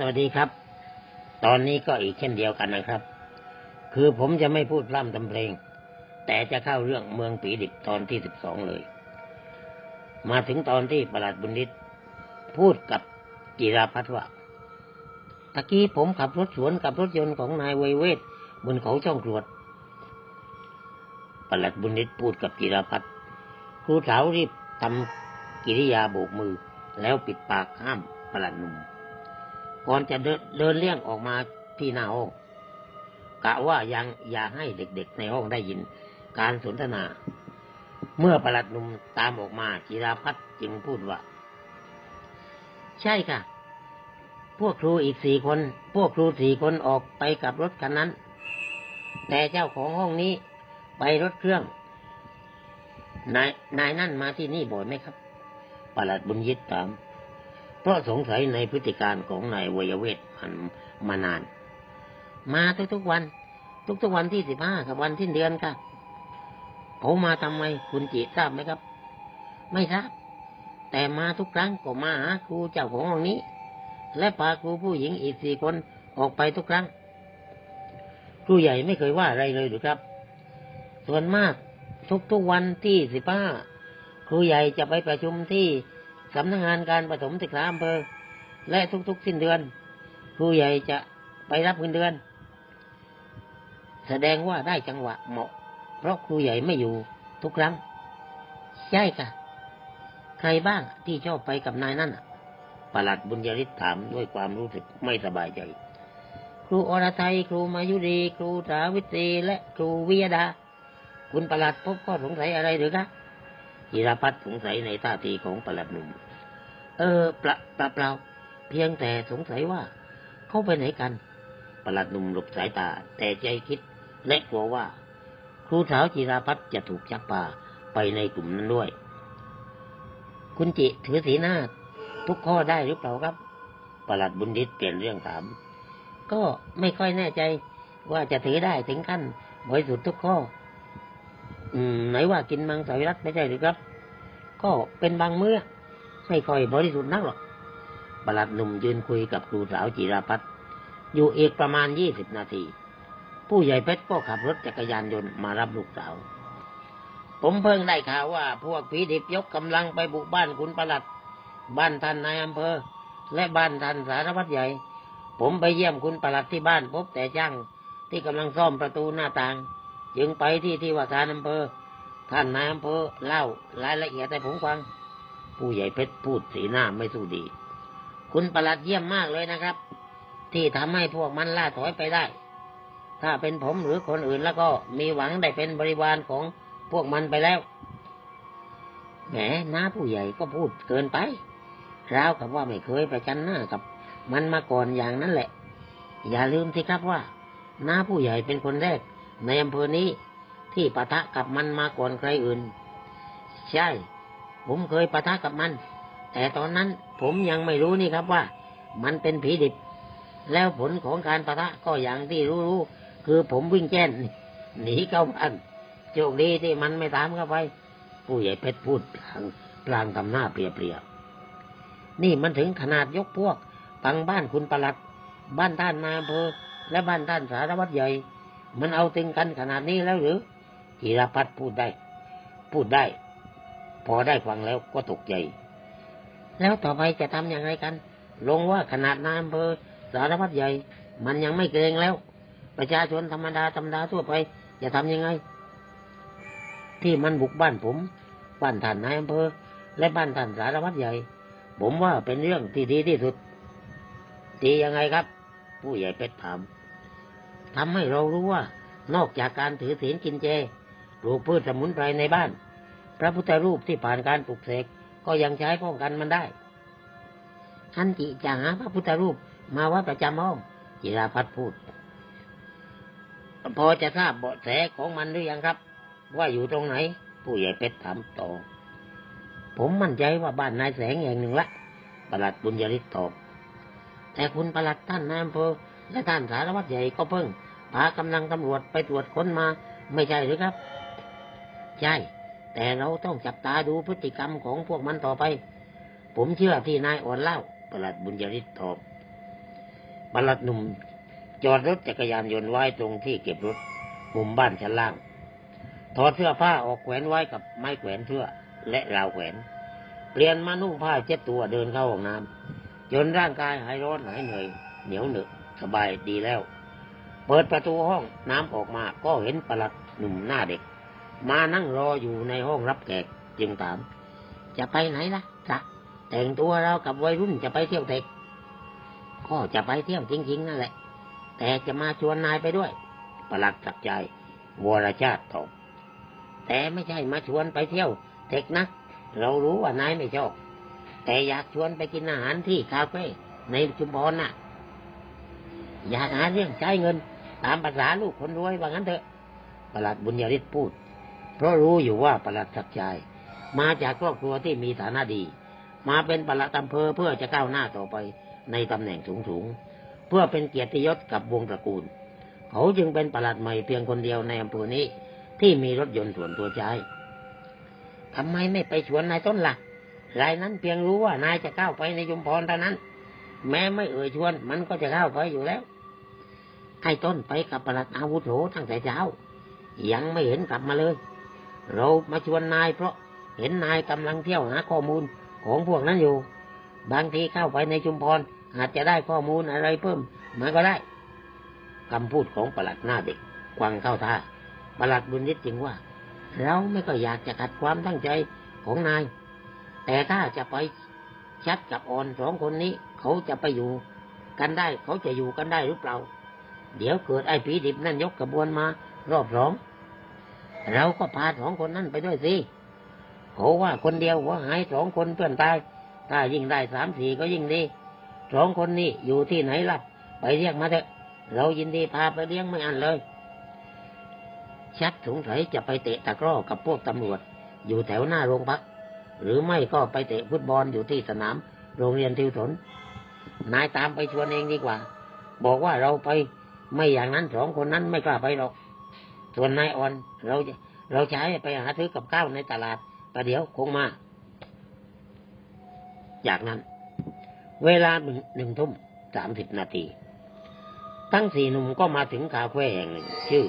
สวัสดีครับ ตอนนี้ก็อีกเช่นเดียวกันนะครับ คือผมจะไม่พูดพร่ำทำเพลง แต่จะเข้าเรื่องเมืองปีดิบตอนที่สิบสองเลย มาถึงตอนที่ประหลัดบุญนิตพูดกับจิราพัฒน์ว่าตะกี้ผมขับรถสวนกับรถยนต์ของนายเวยเวทบนเขาช่องกรวดประหลัดบุญนิตพูดกับจิราพัฒน์ครูสาวรีบทำกิริยาโบกมือ แล้วปิดปากห้ามประหลัดหนุ่ม ก่อนจะเดินเดินเลี่ยงออกมาที่หน้าห้องกะว่ายังอย่าให้เด็กๆในห้องได้ยิน การสนทนา เมื่อประหลัดหนุ่มตามออกมาจิราพัฒน์จึงพูดว่า ใช่ค่ะ พวกครูอีกสี่คน พวกครูสี่คนออกไปกับรถคันนั้น แต่เจ้าของห้องนี้ไปรถเครื่อง นายนายนั่นมาที่นี่บ่อยไหมครับประหลัดบุญยิตถาม ราะสงสัยในพฤติการของนายวยเวทมันมานาน มาทุกๆวัน ทุกๆวันที่สิบห้ากับวันที่เดือนค่ะผมมาทำไมคุณจีทราบไหมครับ ไม่ทราบ แต่มาทุกครั้งก็มาหาครูเจ้าของห้องนี้ และพาครูผู้หญิงอีกสี่คนออกไปทุกครั้ง ครูใหญ่ไม่เคยว่าอะไรเลยหรือครับ ส่วนมากทุกๆวันที่สิบห้าครูใหญ่จะไปประชุมที่ สำนักงานการประถมศึกษาอำเภอ และทุกๆสิ้นเดือนครูใหญ่จะไปรับเงินเดือน แสดงว่าได้จังหวะเหมาะ เพราะครูใหญ่ไม่อยู่ทุกครั้ง ใช่ค่ะ ใครบ้างที่ชอบไปกับนายนั่นประหลัดบุญยริศถามด้วยความรู้สึกไม่สบายใจ ครูอรไทยครูมายุรี ครูสาวิตรีและครูวิยดา คุณประหลัดพบข้อสงสัยอะไรหรือคะ จิรพัฒน์สงสัยในท่าทีของประหลัดหนุ่ม เออเปล่าเปล่าเปล่าเพียงแต่สงสัยว่า เขาไปไหนกัน ประหลัดหนุ่มหลบสายตา แต่ใจคิดและกลัวว่า ครูสาวจิราพัฒน์จะถูกชักพาไปในกลุ่มนั้นด้วย คุณจิถือสีหน้า ทุกข้อได้หรือเปล่าครับ ประหลัดบุญดิษเปลี่ยนเรื่องถาม ก็ไม่ค่อยแน่ใจว่าจะถือได้ถึงขั้นบริสุทธิ์ทุกข้อ อืมไหนว่ากินมังสวิรัตไม่ใช่หรือครับ ก็เป็นบางเมื่อ ไม่ค่อยบริสุทธิ์นักหรอกประหลัดหนุ่มยืนคุยกับครูสาวจิราพัฒน์อยู่อีกประมาณยี่สิบนาที ผู้ใหญ่เพชรก็ขับรถจักรยานยนต์มารับลูกสาว ผมเพิ่งได้ข่าวว่า พวกผีดิบยกกำลังไปบุกบ้านคุณประหลัด บ้านท่านนายอำเภอ และบ้านท่านสารวัตรใหญ่ ผมไปเยี่ยมคุณประหลัดที่บ้านพบแต่ช่างที่กำลังซ่อมประตูหน้าต่าง จึงไปที่ที่ว่าการอำเภอ ท่านนายอำเภอเล่ารายละเอียดให้ผมฟัง ผู้ใหญ่เพชรพูดสีหน้าไม่สู้ดี คุณประหลัดเยี่ยมมากเลยนะครับ ที่ทำให้พวกมันล่าถอยไปได้ ถ้าเป็นผมหรือคนอื่นแล้วก็มีหวังได้เป็นบริวารของพวกมันไปแล้วแหมน้าผู้ใหญ่ก็พูดเกินไปราวกับว่าไม่เคยไปกันหน้ากับ มันมาก่อนอย่างนั้นแหละ อย่าลืมสิครับว่าน้าผู้ใหญ่เป็นคนแรก ในอำเภอนี้ที่ปะทะกับมันมาก่อนใครอื่น ใช่ ผมเคยปะทะกับมัน แต่ตอนนั้นผมยังไม่รู้นี่ครับว่า มันเป็นผีดิบ แล้วผลของการปะทะก็อย่างที่รู้ๆคือผมวิ่งแจ้นหนีเข้าบ้านโชคดีที่มันไม่ตามเข้าไป ผู้ใหญ่เพชรพูดพลางพลางทำหน้าเปรียบๆนี่มันถึงขนาดยกพวกปังบ้านคุณประหลัด บ้านท่านนายอำเภอและบ้านท่านสารวัตรใหญ่ มันเอาตึงกันขนาดนี้แล้วหรือจิรพัฒน์พูดได้ พูดได้ พอได้ฟังแล้วก็ตกใจ แล้วต่อไปจะทำอย่างไรกัน ลงว่าขนาดนายอำเภอสารวัตรใหญ่ มันยังไม่เกรงแล้ว ประชาชนธรรมดาธรรมดาทั่วไป จะทำยังไง ที่มันบุกบ้านผม บ้านท่านนายอำเภอ และบ้านท่านสารวัตรใหญ่ ผมว่าเป็นเรื่องที่ดีที่สุด ดียังไงครับ ผู้ใหญ่เพชรถาม ทำให้เรารู้ว่านอกจากการถือศีลกินเจปลูกพืชสมุนไพรในบ้าน พระพุทธรูปที่ผ่านการปลูกเสกก็ยังใช้ป้องกันมันได้ท่านจิจะหาพระพุทธรูปมาไว้ประจำห้องจิราพัฒน์พูด พอจะทราบเบาะแสของมันหรือยังครับ ว่าอยู่ตรงไหน ผู้ใหญ่เพชรถามต่อ ผมมั่นใจว่าบ้านนายแสงแห่งหนึ่งละประหลัดบุญยริศตอบแต่คุณประหลัดท่านนายอำเภอ และท่านสารวัตรใหญ่ก็เพิ่งพากำลังตำรวจไปตรวจค้นมาไม่ใช่หรือครับ ใช่ แต่เราต้องจับตาดูพฤติกรรมของพวกมันต่อไป ผมเชื่อที่นายอ่อนเล่าประหลัดบุญยริศตอบปลัดหนุ่มจอดรถจักรยานยนต์ไว้ตรงที่เก็บรถมุมบ้านชั้นล่าง ถอดเสื้อผ้าออกแขวนไว้กับไม้แขวนเสื้อและราวแขวน เปลี่ยนมานุ่งผ้าเช็ดตัวเดินเข้าห้องน้ำจนร่างกายหายร้อนหายเหนื่อยเหนียวเหนอะ สบายดีแล้ว เปิดประตูห้องน้ำออกมาก็เห็นประหลัดหนุ่มหน้าเด็ก มานั่งรออยู่ในห้องรับแขกจึงถาม จะไปไหนล่ะจ๊ะแต่งตัวเรากับวัยรุ่นจะไปเที่ยวเทคก็จะไปเที่ยวจริงๆนั่นแหละ แต่จะมาชวนนายไปด้วย ประหลัดสักใจวรชาติตอบแต่ไม่ใช่มาชวนไปเที่ยวเทคนะเรารู้ว่านายไม่ชอบแต่อยากชวนไปกินอาหารที่คาเฟ่ในชุมพรน่ะ อยากหาเรื่องใช้เงิน ตามภาษาลูกคนรวยว่างั้นเถอะประหลัดบุญยริศพูด เพราะรู้อยู่ว่าประหลัดศักดิ์ชัยมาจากครอบครัวที่มีฐานะดี มาเป็นประหลัดอำเภอเพื่อจะก้าวหน้าต่อไปในตำแหน่งสูงๆเพื่อเป็นเกียรติยศกับวงตระกูล เขาจึงเป็นประหลัดใหม่เพียงคนเดียวในอำเภอนี้ที่มีรถยนต์ส่วนตัวใช้ทำไมไม่ไปชวนนายต้นละ่ะรายนั้นเพียงรู้ว่านายจะก้าวไปในยุมพรเท่านั้น แม้ไม่เอ่ยชวน มันก็จะเข้าไปอยู่แล้ว ไอ้ต้นไปกับประหลัดอาวุโสตั้งแต่เช้า ยังไม่เห็นกลับมาเลย เรามาชวนนายเพราะเห็นนายกำลังเที่ยวหาข้อมูลของพวกนั้นอยู่ บางทีเข้าไปในชุมพร อาจจะได้ข้อมูลอะไรเพิ่มมาก็ได้คำพูดของประหลัดหน้าเด็กกวางเข้าท่าประหลัดบุญนิดจึงว่า เราไม่ก็อยากจะขัดความตั้งใจของนาย แต่ถ้าจะไปชัดกับอ่อนสองคนนี้ เขาจะไปอยู่กันได้ เขาจะอยู่กันได้หรือเปล่า เดี๋ยวเกิดไอ้ผีดิบนั่นยกกระบวนมารอบสองเราก็พาสองคนนั่นไปด้วยสิเขาว่าคนเดียวหัวหายสองคนเพื่อนตายถ้ายิ่งได้สามสี่ก็ยิ่งดีสองคนนี้อยู่ที่ไหนล่ะ ไปเรียกมาเถอะ เรายินดีพาไปเลี้ยงไม่อันเลย ชักสงสัยจะไปเตะตะกร้อกับพวกตำรวจ อยู่แถวหน้าโรงพัก หรือไม่ก็ไปเตะฟุตบอลอยู่ที่สนาม โรงเรียนทิวสน นายตามไปชวนเองดีกว่า บอกว่าเราไปไม่อย่างนั้นสองคนนั้นไม่กล้าไปหรอก ส่วนนายอ่อนเราเราใช้ไปหาซื้อกับข้าวในตลาดประเดี๋ยวคงมา จากนั้น เวลาหนึ่งหนึ่งทุ่มสามสิบนาที ทั้งสี่หนุ่มก็มาถึงคาเฟ่แห่งหนึ่ง ชื่อ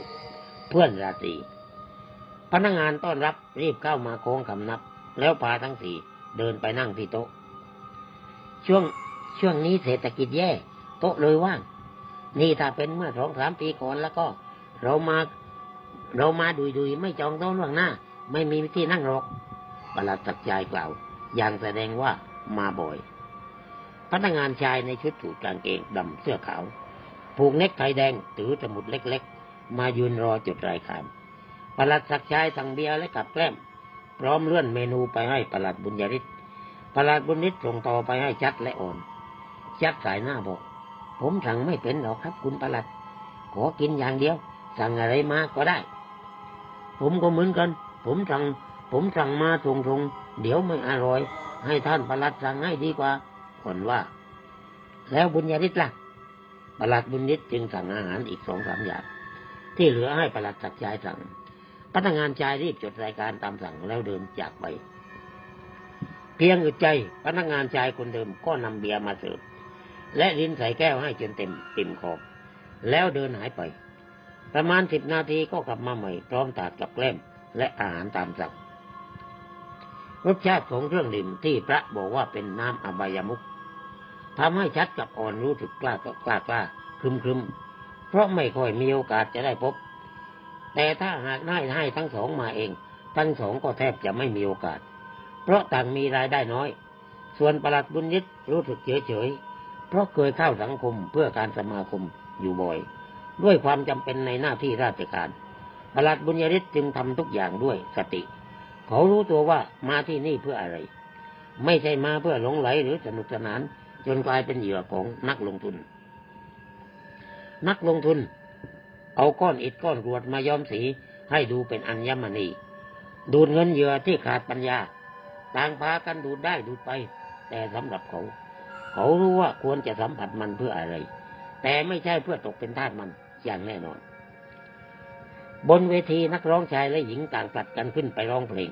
เพื่อนราตรีพนักงานต้อนรับรีบเข้ามาโค้งคำนับ แล้วพาทั้งสี่เดินไปนั่งที่โต๊ะ ช่วง ช่วงนี้เศรษฐกิจแย่ โต๊ะเลยว่าง นี่ถ้าเป็นเมื่อสองสามปีก่อนแล้วก็ เรามาเรามาดุยดุยไม่จองโต๊ะล่วงหน้า ไม่มีที่นั่งหรอกประหลัดตักใจกล่าวอย่างแสดงว่ามาบ่อย พนักงานชายในชุดสูทกางเกงดำเสื้อขาว ผูกเน็กไทแดงถือสมุดเล็กๆ มายืนรอจดรายการประหลัดสักชายสั่งเบียร์และกับแกล้มพร้อมเลื่อนเมนูไปให้ประหลัดบุญยริศประหลัดบุญยริศส่งต่อไปให้ชัดและอ่อน ชัดสายหน้าบอก ผมสั่งไม่เป็นหรอกครับคุณประหลัด ขอกินอย่างเดียว สั่งอะไรมาก็ได้ ผมก็เหมือนกัน ผมสั่ง ผมสั่งมาตรงๆ เดี๋ยวไม่อร่อย ให้ท่านประหลัดสั่งให้ดีกว่าก่อนว่า แล้วบุญญาฤทธิ์ล่ะประหลัดบุญฤทธิ์จึงสั่งอาหารอีกสองสามอย่าง ที่เหลือให้ประหลัดจักรยายสั่ง พนักงานชายรีบจดรายการตามสั่งแล้วเดินจากไป เพียงอึดใจพนักงานชายคนเดิมก็นำเบียร์มาเสิร์ฟ และลินใส่แก้วให้จนเต็มเติ่มขอบ แล้วเดินหายไป ประมาณสิบนาทีก็กลับมาใหม่ พร้อมถาดกับแกล้มและอาหารตามสั่งรสชาติของเครื่องดื่มที่พระบอกว่าเป็นน้ำอบายมุขทำให้ชัดกับอ่อนรู้สึกกล้ากล้ากล้าครึมครึมเพราะไม่ค่อยมีโอกาสจะได้พบ แต่ถ้าหากได้ให้ทั้งสองมาเอง ทั้งสองก็แทบจะไม่มีโอกาส เพราะต่างมีรายได้น้อย ส่วนประหลัดบุญยึดรู้สึกเฉยเฉย เพราะเคยเข้าสังคมเพื่อการสมาคมอยู่บ่อย ด้วยความจำเป็นในหน้าที่ราชการประหลัดบุญยริศจึงทำทุกอย่างด้วยสติ เขารู้ตัวว่ามาที่นี่เพื่ออะไร ไม่ใช่มาเพื่อหลงไหลหรือสนุกสนาน จนกลายเป็นเหยื่อของนักลงทุน นักลงทุน เอาก้อนอิฐก้อนกรวดมาย้อมสีให้ดูเป็นอัญมณี ดูดเงินเหยื่อที่ขาดปัญญา ต่างพากันดูดได้ดูดไป แต่สำหรับเขา เขารู้ว่าควรจะสัมผัสมันเพื่ออะไร แต่ไม่ใช่เพื่อตกเป็นทาสมันอย่างแน่นอน บนเวทีนักร้องชายและหญิงต่างผลัดกันขึ้นไปร้องเพลง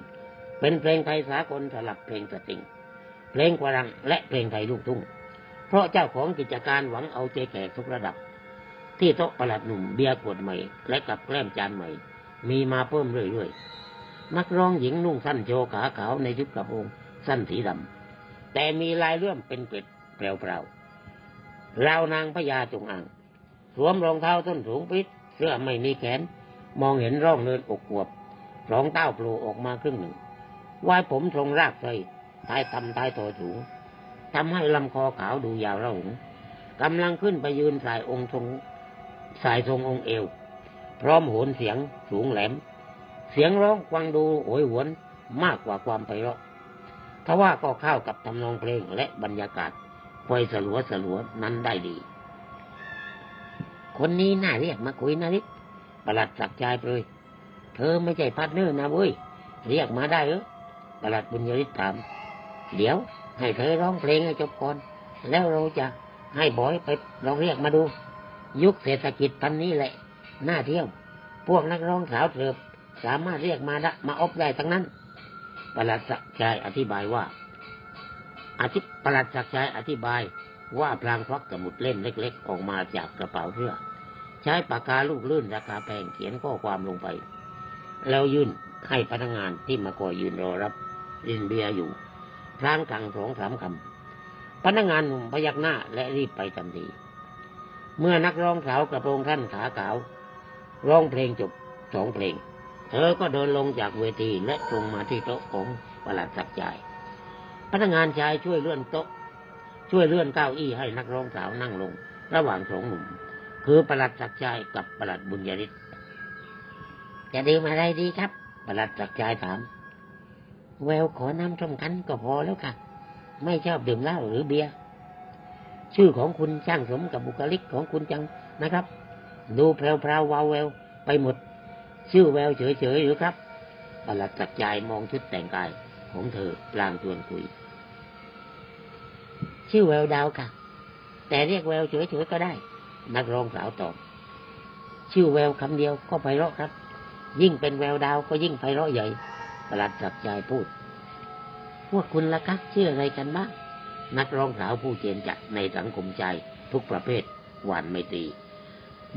เป็นเพลงไทยสากลสลับเพลงสตริง เพลงกวารังและเพลงไทยลูกทุ่ง เพราะเจ้าของกิจการหวังเอาใจแขกทุกระดับ ที่โต๊ะประหลัดหนุ่มเบียร์ขวดใหม่ และกับแกล้มจานใหม่ มีมาเพิ่มเรื่อยๆนักร้องหญิงนุ่งสั้นโชว์ขาขาวในชุดกระโปรงสั้นสีดำแต่มีลายเลื่อมเป็นเป็ด เปล่าๆรานางพญาจงอาง สวมรองเท้าส้นสูงปิด เสื้อไม่มีแขน มองเห็นร่องเนินอกขวบรองเต้าโผล่ออกมาครึ่งหนึ่งวายผมทรงรากไทยท้ายตำท้ายโตสูงทำให้ลำคอขาวดูยาวระหงกำลังขึ้นไปยืนสายองค์ทรงสายทรงองค์เอว พร้อมโหนเสียงสูงแหลม เสียงร้องฟังดูโหยหวนมากกว่าความไพเราะทว่าก็เข้ากับทำนองเพลงและบรรยากาศ คอยสลัวสลัวนั้นได้ดี คนนี้น่าเรียกมาคุยนะลิประหลัดสักใจเปลยเธอไม่ใช่พาร์ทเนอร์นะเว้ย เรียกมาได้เหรอประหลัดบุญยริศถาม เดี๋ยว ให้เธอร้องเพลงให้จบก่อน แล้วเราจะให้บอยไปลองเรียกมาดู ยุคเศรษฐกิจตอนนี้แหละ น่าเที่ยว พวกนักร้องสาวเถิบสามารถเรียกมาได้มาอบได้ทั้งนั้นประหลัดสักใจอธิบายว่า อธิประหลัดสักใจอธิบายว่าพลางควักสมุดเล่มเล็ก ๆ ออกมาจากกระเป๋าเสื้อ ใช้ปากกาลูกลื่นราคาแพงเขียนข้อความลงไป แล้วยื่นให้พนักงานที่มาคอยยืนรอรับรินเบียร์อยู่พลางกังสองสามคำพนักงานหนุ่มพยักหน้าและรีบไปทันทีเมื่อนักร้องสาวกระโปรงท่านขาขาว ร้องเพลงจบสองเพลง เธอก็เดินลงจากเวทีและตรงมาที่โต๊ะของประหลัดสักใจ พนักงานชายช่วยเลื่อนโต๊ะ ช่วยเลื่อนเก้าอี้ให้นักร้องสาวนั่งลง ระหว่างสองหนุ่ม คือประหลัดสักใจายกับประหลัดบุญยริศจะดื่มอะไรดีครับประหลัดสักใจายถามแววขอน้ำส้มคั้นก็พอแล้วค่ะ ไม่ชอบดื่มเหล้าหรือเบียร์ชื่อของคุณช่างสมกับบุคลิกของคุณจังนะครับ ดูแพรวๆวาวแววไปหมด ชื่อแววเฉยๆหรือครับประหลัดจักใจายมองชุดแต่งกาย ของเธอพลางชวนคุย ชื่อแววดาวค่ะ แต่เรียกแววเฉยๆก็ได้ นักร้องสาวตอบ ชื่อแววคำเดียวก็ไพเราะครับ ยิ่งเป็นแววดาวก็ยิ่งไพเราะใหญ่ประหลัดจักใจายพูด พวกคุณล่ะคะชื่ออะไรกันบ้างนักร้องสาวผู้เจนจัดในสังคมใจทุกประเภทหวานไม่ตี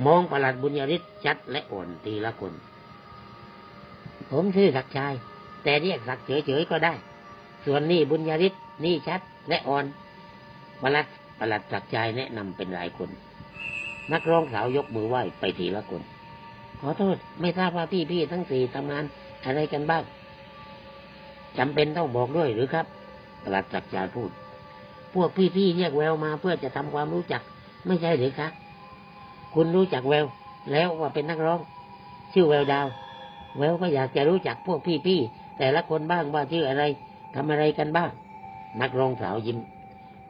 มองประหลัดบุญยริศชัดและอ่อนทีละคน ผมชื่อศักชาย แต่เรียกศักเฉยๆก็ได้ ส่วนนี่บุญยริศนี่ชัดและอ่อนประหลัดประหลัดศักดิ์ชายแนะนำเป็นหลายคน นักร้องสาวยกมือไหว้ไปทีละคน ขอโทษไม่ทราบว่าพี่ๆทั้งสี่ทำงานอะไรกันบ้างจำเป็นต้องบอกด้วยหรือครับประหลัดศักดิ์ชายพูด พวกพี่ๆเรียกแววมาเพื่อจะทำความรู้จัก ไม่ใช่หรือคะคุณรู้จักแวว แล้วว่าเป็นนักร้อง ชื่อแววดาว แววก็อยากจะรู้จักพวกพี่ๆ แต่ละคนบ้างว่าชื่ออะไรทำอะไรกันบ้าง นักร้องสาวยิ้ม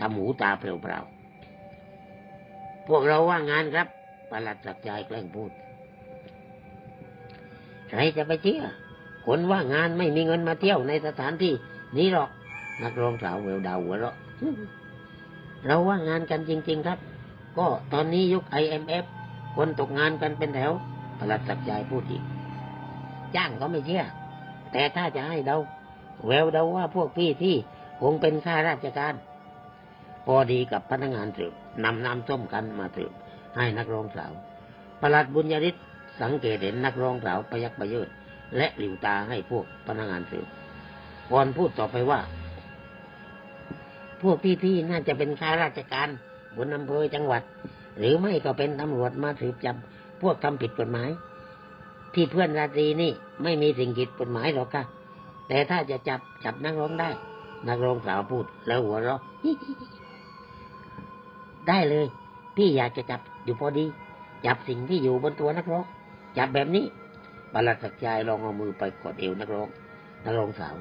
ทำหูตาเปล่าๆพวกเราว่างงานครับประหลัดสักใจแกล้งพูดใครจะไปเชื่อคนว่างงานไม่มีเงินมาเที่ยวในสถานที่นี้หรอก นักร้องสาวแววดาวหัวเราะเราว่างงานกันจริง ๆครับ ก็ตอนนี้ยุค IMF คนตกงานกันเป็นแถวประหลัดสักใจพูดอีก จ้างก็ไม่เชื่อ แต่ถ้าจะให้เดาแววเดาว่าพวกพี่ที่คงเป็นข้าราชการ พอดีกับพนักงานสืบนำน้ำส้มกันมาสืบให้นักร้องสาวประหลัดบุญยริศสังเกตเห็นนักร้องสาวประยักประยิดและหลิวตาให้พวกพนักงานสืบก่อนพูดต่อไปว่า พวกพี่ๆน่าจะเป็นข้าราชการบนอำเภอจังหวัด หรือไม่ก็เป็นตำรวจมาสืบจับพวกทำผิดกฎหมาย ที่เพื่อนราตรีนี่ไม่มีสิ่งผิดกฎหมายหรอกค่ะ แต่ถ้าจะจับจับนักร้องได้ นักร้องสาวพูดแล้วหัวเราะได้เลย พี่อยากจะจับอยู่พอดี จับสิ่งที่อยู่บนตัวนักร้อง จับแบบนี้บาลัดสักดิ์ชายลองเอามือไปกดเอวนักร้อง นักร้องสาว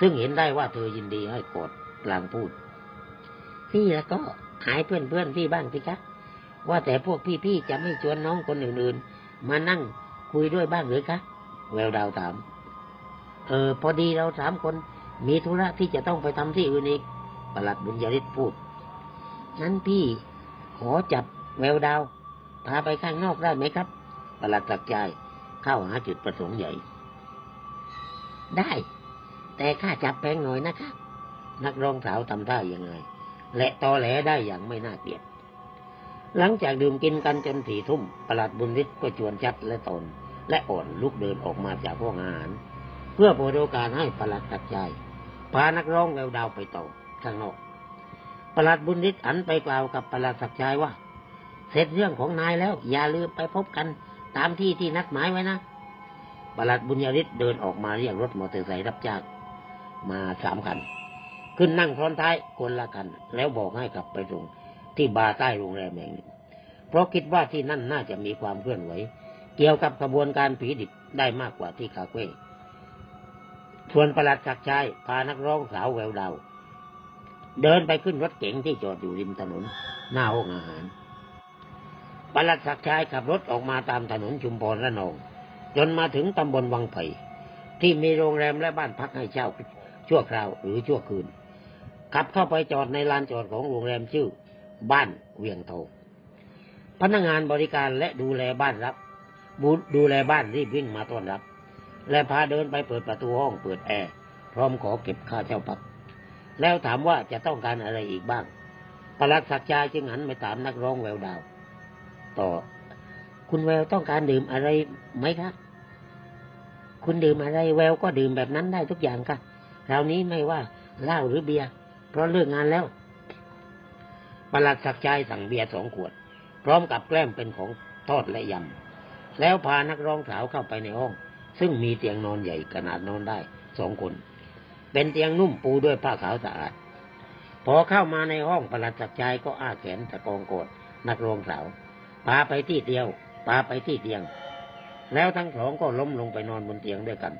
ซึ่งเห็นได้ว่าเธอยินดีให้กดกลางพูด พี่แล้วก็หายเพื่อนเพื่อนพี่บ้างสิคะว่าแต่พวกพี่ๆจะไม่ชวนน้องคนอื่นๆ มานั่ง คุยด้วยบ้างหรือคะแววดาวถาม เออ พอดีเราสามคน มีธุระที่จะต้องไปทำที่อื่นอีกประหลัดบุญยริศพูดงั้นพี่ขอจับแววดาว พาไปข้างนอกได้ไหมครับประหลัดตักใจายเข้าหาจุดประสงค์ใหญ่ ได้ แต่ค่าจับแพงหน่อยนะคะนักร้องสาวทำท่ายังไง และตอแหลได้อย่างไม่น่าเกลียด หลังจากดื่มกินกันจนสี่ทุ่มประหลัดบุญฤทธิ์ก็ชวนชัดและตน และอ่อนลุกเดินออกมาจากห้องอาหาร เพื่อเปิดโอกาสให้ประหลัดตัดใจพานักร้องแววดาวไปต่อข้างนอกประหลัดบุญฤทธิ์หันไปกล่าวกับประหลัดศักชัยว่า เสร็จเรื่องของนายแล้ว อย่าลืมไปพบกันตามที่ที่นัดหมายไว้นะประหลัดบุญยฤทธิ์เดินออกมาเรียกรถมอเตอร์ไซค์รับจ้างมาสามคัน ขึ้นนั่งซ้อนท้ายคนละคัน แล้วบอกให้กลับไปส่ง ที่บาร์ใต้โรงแรมแห่งหนึ่งเพราะคิดว่าที่นั่นน่าจะมีความเคลื่อนไหว เกี่ยวกับกระบวนการผีดิบได้มากกว่าที่คาเฟ่ส่วนประหลัดศักดิ์ชัยพานักร้องสาวแววดาวเดินไปขึ้นรถเก๋งที่จอดอยู่ริมถนน หน้าห้องอาหารประหลัดศักดิ์ชัยขับรถออกมาตามถนนชุมพรระนอง จนมาถึงตำบลวังไผ่ที่มีโรงแรมและบ้านพักให้เช่าชั่วคราวหรือชั่วคืน ขับเข้าไปจอดในลานจอดของโรงแรมชื่อ บ้านเวียงทองพนักงานบริการและดูแลบ้านรับบูดูแลบ้านรีบวิ่งมาต้อนรับ และพาเดินไปเปิดประตูห้องเปิดแอร์พร้อมขอเก็บค่าเช่าพักแล้วถามว่าจะต้องการอะไรอีกบ้างประลัดศักชัยจึงหันไปถามนักร้องแววดาว ต่อ คุณแววต้องการดื่มอะไรไหมครับคุณดื่มอะไรแววก็ดื่มแบบนั้นได้ทุกอย่างค่ะคราวนี้ไม่ว่าเหล้าหรือเบียร์เพราะเลิกงานแล้ว ประหลัดศักชัยสั่งเบียร์สองขวด พร้อมกับแกล้มเป็นของทอดและยำ แล้วพานักร้องสาวเข้าไปในห้อง ซึ่งมีเตียงนอนใหญ่ขนาดนอนได้สองคน เป็นเตียงนุ่มปูด้วยผ้าขาวสะอาด พอเข้ามาในห้องประหลัดศักชัยก็อ้าแขนตะกองโกรธนักร้องสาวพาไปที่เดียวพาไปที่เตียง แล้วทั้งสองก็ล้มลงไปนอนบนเตียงด้วยกัน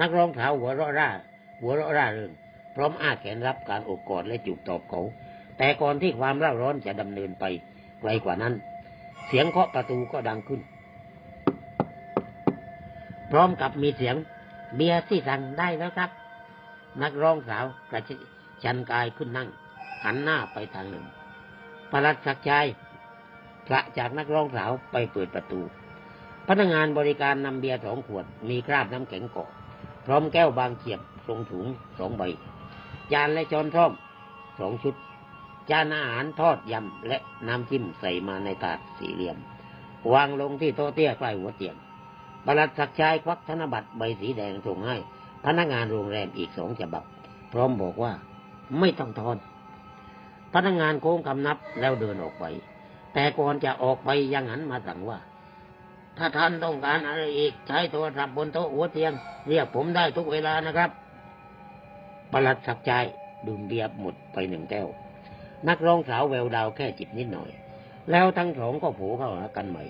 นักร้องสาวหัวเราะร่า หัวเราะร่าเริงพร้อมอ้าแขนรับการอบกอดและจูบตอบเขา แต่ก่อนที่ความเร่าร้อนจะดำเนินไปไกลกว่านั้น เสียงเคาะประตูก็ดังขึ้น พร้อมกับมีเสียงเบียร์ที่สั่งได้แล้วครับ นักร้องสาวกระชันกายขึ้นนั่ง หันหน้าไปทางหนึ่งประหลัดศักชัยพระจากนักร้องสาวไปเปิดประตู พนักงานบริการนำเบียร์สองขวด มีคราบน้ำแข็งเกาะ พร้อมแก้วบางเขียบทรงถุงสองใบ จานและช้อนส้อมสองชุด จานอาหารทอดยำและน้ำจิ้มใส่มาในถาดสี่เหลี่ยม วางลงที่โต๊ะเตี้ยใกล้หัวเตียงประหลัดศักชัยควักธนบัตรใบสีแดงส่งให้ พนักงานโรงแรมอีกสองฉบับ พร้อมบอกว่าไม่ต้องทอน พนักงานโค้งคำนับแล้วเดินออกไป แต่ก่อนจะออกไปยังหันมาสั่งว่า ถ้าท่านต้องการอะไรอีกใช้โทรศัพท์บนโต๊ะหัวเตียง เรียกผมได้ทุกเวลานะครับประหลัดศักชัยดื่มเบียร์หมดไปหนึ่งแก้ว นักร้องสาวแววดาวแค่จิบนิดหน่อย แล้วทั้งสองก็ผูเข้าหากันใหม่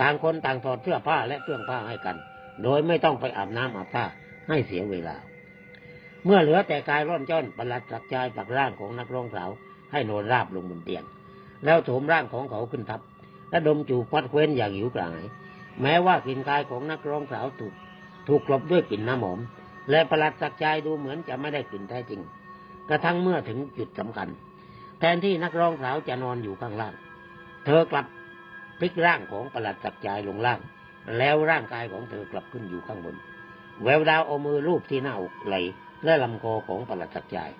ต่างคนต่างถอดเสื้อผ้าและเครื่องผ้าให้กัน โดยไม่ต้องไปอาบน้ำอาบท่าให้เสียเวลา เมื่อเหลือแต่กายร่อนจ้อนประหลัดศักดิ์ชัยปักร่างของนักร้องสาว ให้นอนราบลงบนเตียง แล้วโถมร่างของเขาขึ้นทับ และดมจูบควัดเคว้นอย่างหิวกระหายแม้ว่ากลิ่นกายของนักร้องสาวถูกถูกกลบด้วยกลิ่นน้ำหอม และประหลัดศักดิ์ชัยดูเหมือนจะไม่ได้กลิ่นแท้จริง กระทั่งเมื่อถึงจุดสำคัญ ทนที่นักร้องสาวจะนอนอยู่ข้างล่าง เธอกลับพลิกร่างของประหลัดศักดิ์ชัยลงล่าง แล้วร่างกายของเธอกลับขึ้นอยู่ข้างบน แววดาวเอามือลูบที่หน้าอกไหลและลำคอของประหลัดศักดิ์ชัย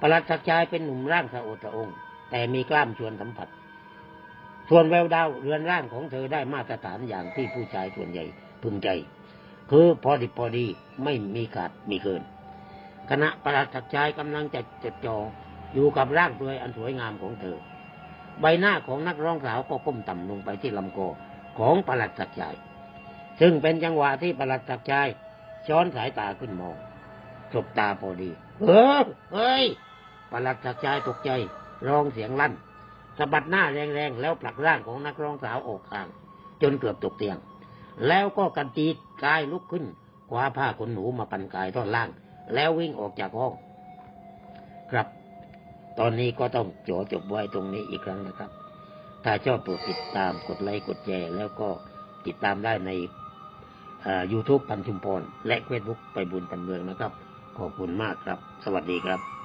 ประหลัดศักดิ์ชัยเป็นหนุ่มร่างสะโอดสะองแต่มีกล้ามชวนสัมผัส ส่วนแววดาวเรือนร่างของเธอได้มาตรฐานอย่างที่ผู้ชายส่วนใหญ่พึงใจ คือพอดิบพอดีไม่มีขาดมีเกินคณะประหลัดศักดิ์ชัยกำลังจะจดจ่อ อยู่กับร่างตัวยอันสวยงามของเธอ ใบหน้าของนักร้องสาวก็ก้มต่ำลงไปที่ลำคอของประหลัดศักชาย ซึ่งเป็นจังหวะที่ประหลัดศักชายช้อนสายตาขึ้นมองสบตาพอดี เออเฮ้ยประหลัดศักชายตกใจร้องเสียงลั่นสะบัดหน้าแรงๆ แล้วผลักร่างของนักร้องสาวออกข้าง จนเกือบตกเตียง แล้วก็กันตีกายลุกขึ้นคว้าผ้าขนหนูมาปันกายท่อนล่าง แล้ววิ่งออกจากห้อง ครับ ตอนนี้ก็ต้องโจจบไว้ตรงนี้อีกครั้งนะครับ ถ้าชอบโปรดติดตามกดไลค์กดแชร์แล้วก็ติดตามได้ในยูทูบพันชุมพรและเฟซบุ๊กไปบุญปันเมืองนะครับ ขอบคุณมากครับ สวัสดีครับ